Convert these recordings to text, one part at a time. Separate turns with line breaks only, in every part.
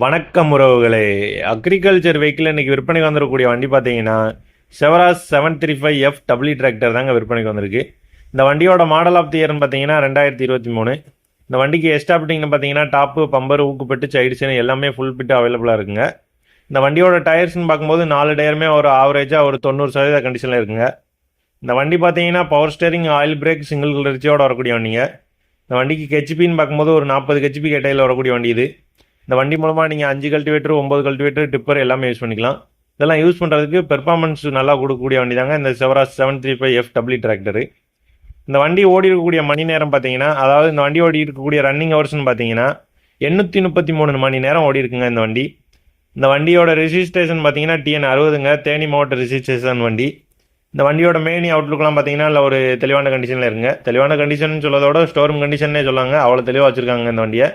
வணக்கம் உறவுகளே. Agriculture vehicle இன்றைக்கி விற்பனைக்கு வந்துடக்கூடிய வண்டி பார்த்தீங்கன்னா Swaraj seven three five F W tractor தாங்க விற்பனைக்கு வந்திருக்கு. இந்த வண்டியோட மாடல் ஆஃப் தி இயர்னு பார்த்தீங்கன்னா ரெண்டாயிரத்தி இருபத்தி மூணு. இந்த வண்டிக்கு எஸ்டாப்டிங்னு பார்த்தீங்கன்னா டாப்பு பம்பர் ஊக்குப்பட்டு சைடுச்சுன்னு எல்லாமே ஃபுல் பிட்டு அவைலபிளாக இருக்குங்க. இந்த வண்டியோட டயர்ஸ்னு பார்க்கும்போது நாலு டயருமே ஒரு ஆவரேஜாக ஒரு தொண்ணூறு சதவீத கண்டிஷனில் இருக்குங்க. இந்த வண்டி பார்த்தீங்கன்னா power steering oil brake single ரிச்சியோட வரக்கூடிய வண்டிங்க. இந்த வண்டிக்கு ஹெச்பின்னு பார்க்கும்போது ஒரு நாற்பது ஹெச்பி கேட்டையில் வரக்கூடிய வண்டி இது. இந்த வண்டி மூலமாக நீங்கள் அஞ்சு கல்டிவேட்டர் ஒம்பது கல்டிவேட்டர் டிப்பர் எல்லாமே யூஸ் பண்ணிக்கலாம். இதெல்லாம் யூஸ் பண்ணுறதுக்கு பெர்ஃபார்மன்ஸ் நல்லா கொடுக்கக்கூடிய வண்டி தாங்க இந்த Swaraj seven three five F W tractor இந்த வண்டி ஓடி இருக்கக்கூடிய மணி நேரம் பார்த்தீங்கன்னா அதாவது இந்த வண்டி ஓடி இருக்கக்கூடிய ரன்னிங் ஹவர்ஸ்னு பார்த்தீங்கன்னா எண்ணூற்றி முப்பத்தி மூணு மணி நேரம் ஓடி இருக்குங்க இந்த வண்டி. இந்த வண்டியோட ரிஜிஸ்ட்ரேஷன் பார்த்தீங்கன்னா டிஎன் அறுபதுங்க. தேனி மாவட்ட ரிஜிஸ்ட்ரேஷன் வண்டி. இந்த வண்டியோட மெயின் அவுட்லுக்லாம் பார்த்தீங்கன்னா இல்லை ஒரு தெளிவான கண்டிஷனில் இருங்க தெளிவான கண்டிஷன் சொல்லதோட ஸ்டோரூம் கண்டிஷனே சொல்லாங்க. அவ்வளோ தெளிவாக வச்சுருக்காங்க இந்த வண்டியை.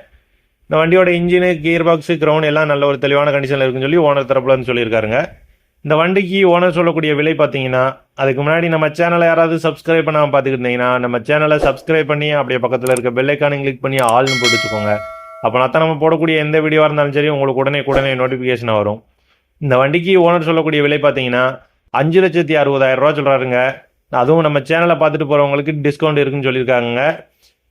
இந்த வண்டியோட இன்ஜினு கியர் பாக்ஸு க்ரௌன் எல்லாம் நல்ல ஒரு தெளிவான கண்டிஷனில் இருக்குன்னு சொல்லி ஓனர் தரப்புலன்னு சொல்லியிருக்காருங்க. இந்த வண்டிக்கு ஓனர் சொல்லக்கூடிய விலை பார்த்தீங்கன்னா அதுக்கு முன்னாடி நம்ம சேனலை யாராவது சப்ஸ்கிரைப் பண்ணாமல் பார்த்துக்கிட்டு இருந்தீங்கன்னா நம்ம சேனலை சப்ஸ்கிரைப் பண்ணி அப்படியே பக்கத்தில் இருக்க பெல்லைக்கானு கிளிக் பண்ணி ஆள்னு போட்டு வச்சுக்கோங்க. அப்போ தான் நம்ம போடக்கூடிய எந்த வீடியோவாக இருந்தாலும் சரி உங்களுக்கு உடனே உடனே நோட்டிஃபிகேஷன் வரும். இந்த வண்டிக்கு ஓனர் சொல்லக்கூடிய விலை பார்த்தீங்கன்னா அஞ்சு லட்சத்தி அறுபதாயிரம் ரூபா சொல்கிறாருங்க அதுவும் நம்ம சேனலை பார்த்துட்டு போகிறவங்களுக்கு டிஸ்கவுண்ட் இருக்குன்னு சொல்லியிருக்காங்க.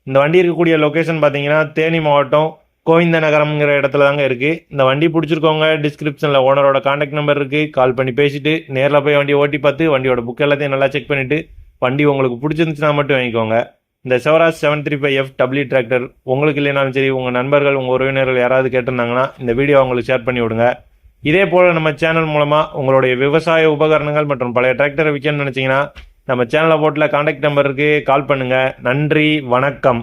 இந்த வண்டி இருக்கக்கூடிய லொக்கேஷன் பார்த்தீங்கன்னா தேனி மாவட்டம் கோவிந்த நகரம்ங்கிற இடத்துல தாங்க இருக்குது இந்த வண்டி பிடிச்சிருக்கவங்க டிஸ்கிரிப்ஷனில் ஓனரோட காண்டாக்ட் நம்பர் இருக்குது கால் பண்ணி பேசிவிட்டு நேரில் போய் வண்டி ஓட்டி பார்த்து வண்டியோட புக் எல்லாத்தையும் நல்லா செக் பண்ணிவிட்டு வண்டி உங்களுக்கு பிடிச்சிருந்துச்சுன்னா மட்டும் வாங்கிக்கோங்க. இந்த Swaraj seven three five F W tractor உங்களுக்கு இல்லைனாலும் சரி உங்கள் நண்பர்கள் உங்கள் உறவினர்கள் யாராவது கேட்டிருந்தாங்கன்னா இந்த வீடியோ அவங்களுக்கு ஷேர் பண்ணி விடுங்க. இதே போல் நம்ம சேனல் மூலமாக உங்களுடைய விவசாய உபகரணங்கள் மற்றும் பழைய டிராக்டரை விற்கணும்னு நினச்சிங்கன்னா நம்ம சேனலை போட்டில் காண்டாக்ட் நம்பருக்கு கால் பண்ணுங்கள் நன்றி வணக்கம்.